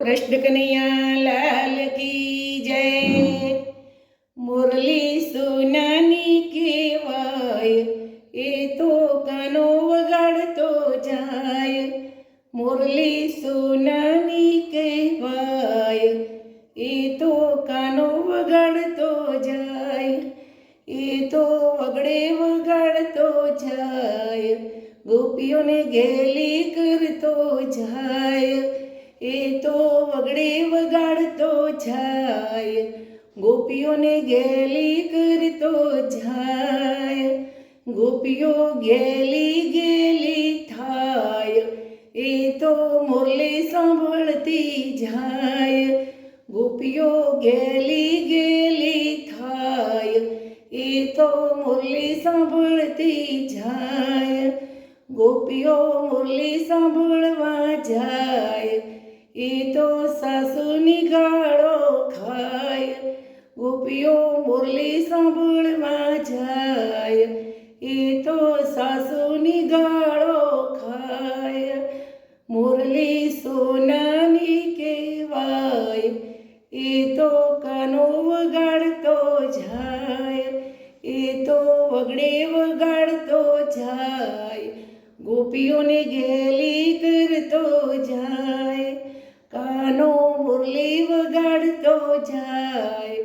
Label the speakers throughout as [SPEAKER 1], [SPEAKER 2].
[SPEAKER 1] કૃષ્ણ કનૈયા લાલ કી જય. મુરલી સોનાની કેવાય એ તો કાનો વગાડતો જાય. મુરલી સોનાની કહેવાય, એ તો કાનો વગાડતો જાય. એ તો વગડે વગાડતો જાય. ગોપીઓને ગેલી કરતો જાય. એ તો વગડે વગાડતો જાય, ગોપીઓને ગેલી કરતો જાય. ગોપીઓ ગેલી ગેલી થાય, એ તો મુરલી સાંભળતી જાય. ગોપીઓ ગેલી ગેલી થાય, એ તો મુરલી સાંભળતી જાય. ગોપીઓ મુરલી સાંભળવા જાય. એ તો સાસુની ગાળો ખાય, ગોપીઓ મુરલી સાંભળવા જાય. એ તો સાસુની ગાળો ખાય, મુરલી સોનાની કહેવાય. એ તો કાનો વગાડતો જાય, એ તો વગડે વગાડતો જાય. ગોપીઓને ગેલી કરતો મુરલી વગાડતો જાય,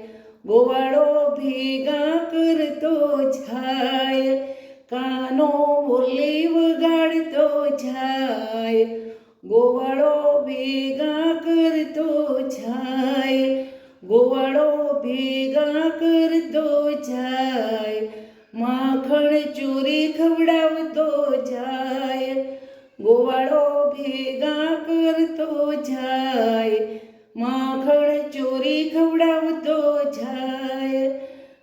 [SPEAKER 1] ગોવાળો ભેગા કરતો જાય. કાનો મુરલી વગાડતો જાય, ગોવાળો ભેગા કરતો જાય. ગોવાળો ભેગા કરતો જાય, માખણ ચોરી ખવડાવતો જાય. ગોવાળો ભેગા કરતો જાય. માખણ ચોરી ખવડાવતો જાય.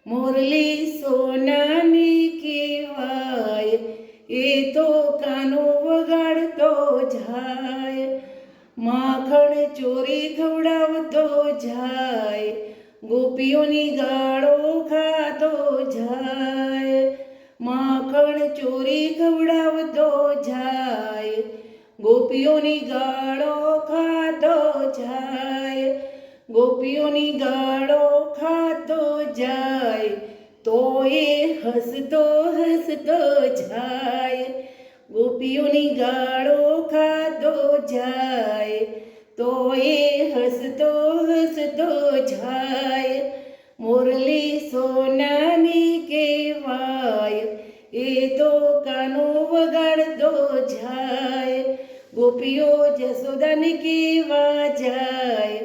[SPEAKER 1] મોરલી સોનાની કહેવાય, એ તો કાનો વગાડતો જાય. માખણ ચોરી ખવડાવતો જાય, ગોપીઓની ગાળો ખાતો જાય. માખણ ચોરી ખવડાવતો જાય ગોપીઓની ગાળો ખાતો જાય. ગોપીઓની ગાળો ખાતો જાય તો એ હસતો હસતો જાય. ગોપીઓની ગાળો ખાતો જાય તો એ હસતો હસતો જાય. મુરલી સોનાની ગોપીઓ જસોદાની કેવા જાય?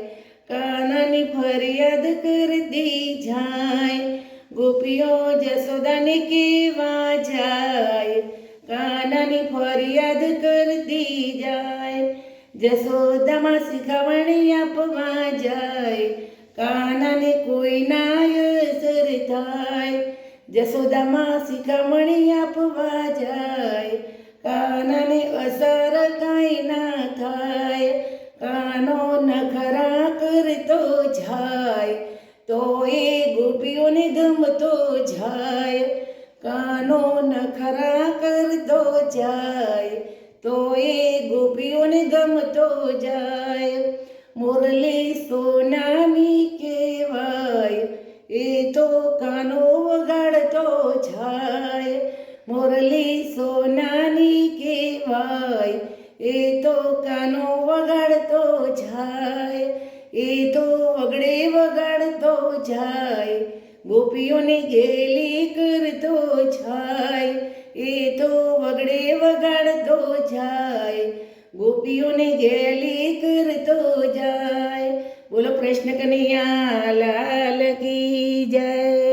[SPEAKER 1] કાનાની ફરિયાદ કરતી જાય. ગોપીઓ જસોદાની કેવા જાય? કાનાની ફરિયાદ કરતી જાય. જસોદામાં શીખવણી આપવા જાય. કાનાને કોઈ ના અસર થાય? જસોદામાં શીખવણી આપવા જાય. જાય તો એ ગોપીઓને ગમતો જાય. કાનો નખરા કરતો જાય તો એ ગોપીઓને ગમતો જાય. મુરલી સોનામી કહેવાય, એ તો કાનો વગાડતો જાય. મુરલી સોનાની કહેવાય, એ તો કાનો વગાડતો જાય. એ તો વગડે વગાડતો જાય, ગોપીઓને ગેલી કરતો જાય, એ તો વગડે વગાડતો જાય, ગોપીઓને ગેલી કરતો જાય. બોલો કૃષ્ણ કનૈયા, લાલ કી જય.